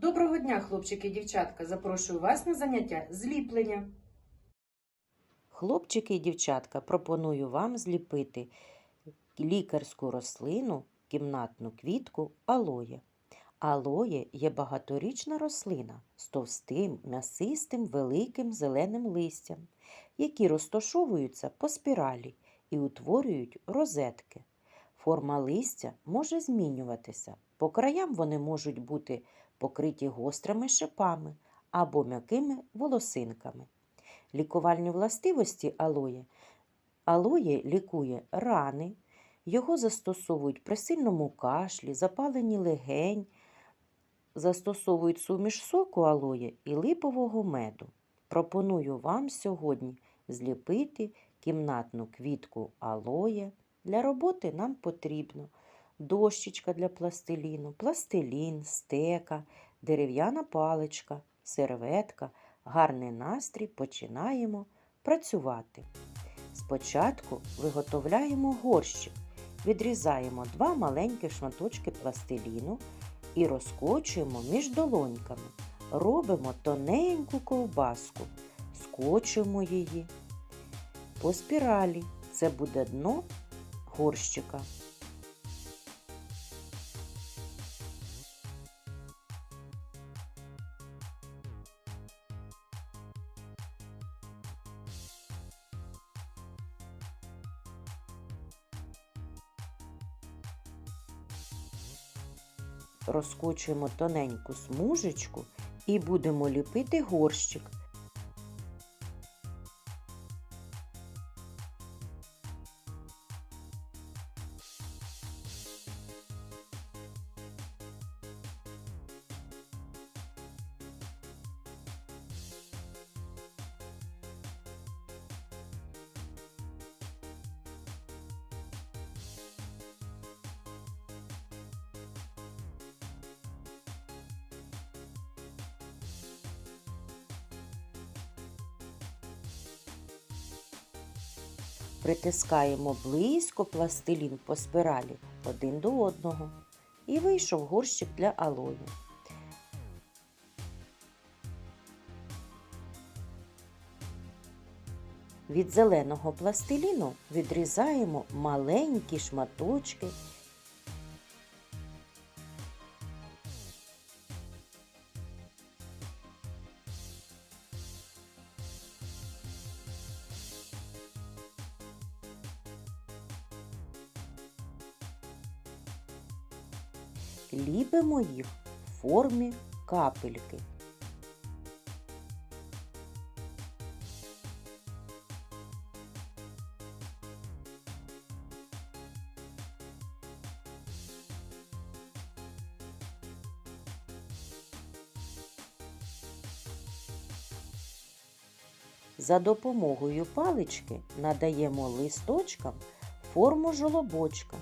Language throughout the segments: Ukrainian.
Доброго дня, хлопчики і дівчатка! Запрошую вас на заняття зліплення. Хлопчики і дівчатка, пропоную вам зліпити лікарську рослину, кімнатну квітку алоє. Алоє є багаторічна рослина з товстим, м'ясистим, великим зеленим листям, які розташовуються по спіралі і утворюють розетки. Форма листя може змінюватися. По краям вони можуть бути покриті гострими шипами або м'якими волосинками. Лікувальні властивості алоє. Алоє лікує рани, його застосовують при сильному кашлі, запаленні легень, застосовують суміш соку алоє і липового меду. Пропоную вам сьогодні зліпити кімнатну квітку алоє. Для роботи нам потрібно дощечка для пластиліну, пластилін, стека, дерев'яна паличка, серветка, гарний настрій починаємо працювати. Спочатку виготовляємо горщик, відрізаємо два маленькі шматочки пластиліну і розкочуємо між долоньками. Робимо тоненьку ковбаску, скочуємо її по спіралі. Це буде дно горщика. Розкочуємо тоненьку смужечку і будемо ліпити горщик. Притискаємо близько пластилін по спиралі один до одного. І вийшов горщик для алою. Від зеленого пластиліну відрізаємо маленькі шматочки. Ліпимо їх в формі капельки. За допомогою палички надаємо листочкам форму жолобочка.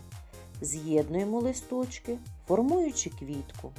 З'єднуємо листочки, формуючи квітку.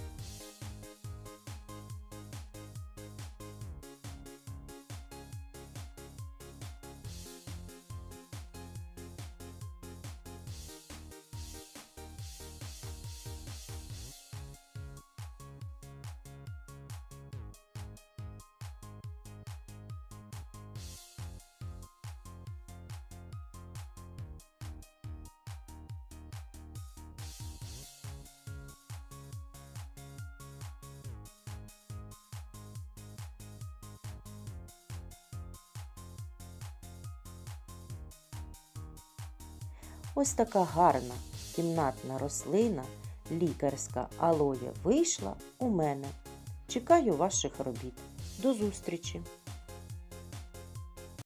Ось така гарна кімнатна рослина, лікарська алоє вийшла у мене. Чекаю ваших робіт. До зустрічі!